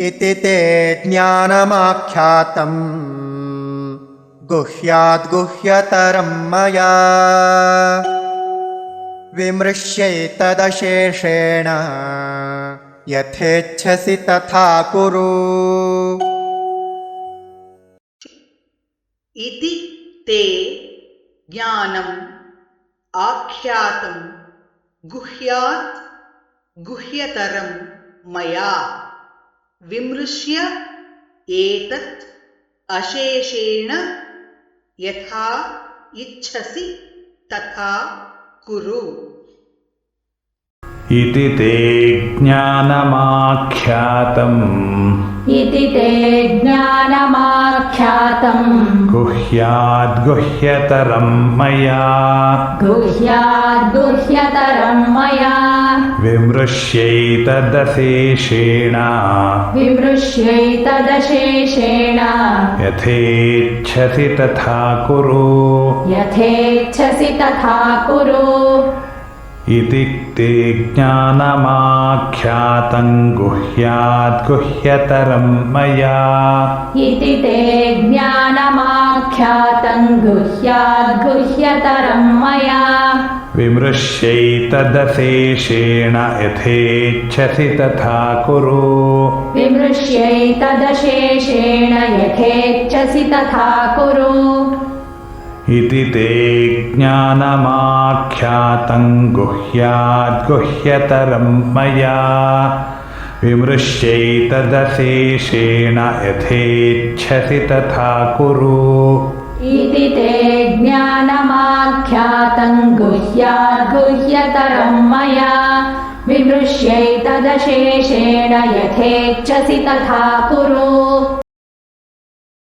इति ते ज्ञानमाख्यातम्। गुह्याद्गुह्यतरं मया। विमृश्यैतदशेषेण यथेच्छसि तथा कुरु। इति ते ज्ञानम् आख्यातं गुह्यात् गुह्यतरं मया विमृश्य एतत् अशेषेण यथा इच्छसि तथा कुरु इति ते ज्ञानमाख्यातम् इति ते ज्ञानमाख्यातम् गुह्याद्गुह्यतरं मया। गुह्याद्गुह्यतरं मया। विमृश्यैतदशेषेण। विमृश्यैतदशेषेण। यथेच्छसि तथा कुरु। यथेच्छसि तथा कुरु इति ते ज्ञानमाख्यातं गुह्याद्गुह्यतरं मया। इति ते ज्ञानमाख्यातं गुह्याद्गुह्यतरं मया। विमृश्यैतदशेषेण यथेच्छसि तथा कुरु। विमृश्यैतदशेषेण यथेच्छसि तथा कुरु इति ते ज्ञानमाख्यातं गुह्याद्गुह्यतरं मया। विमृश्यैतदशेषेण यथेच्छसि तथा कुरु। इति ते ज्ञानमाख्यातं गुह्याद्गुह्यतरं मया। विमृश्यैतदशेषेण यथेच्छसि तथा कुरु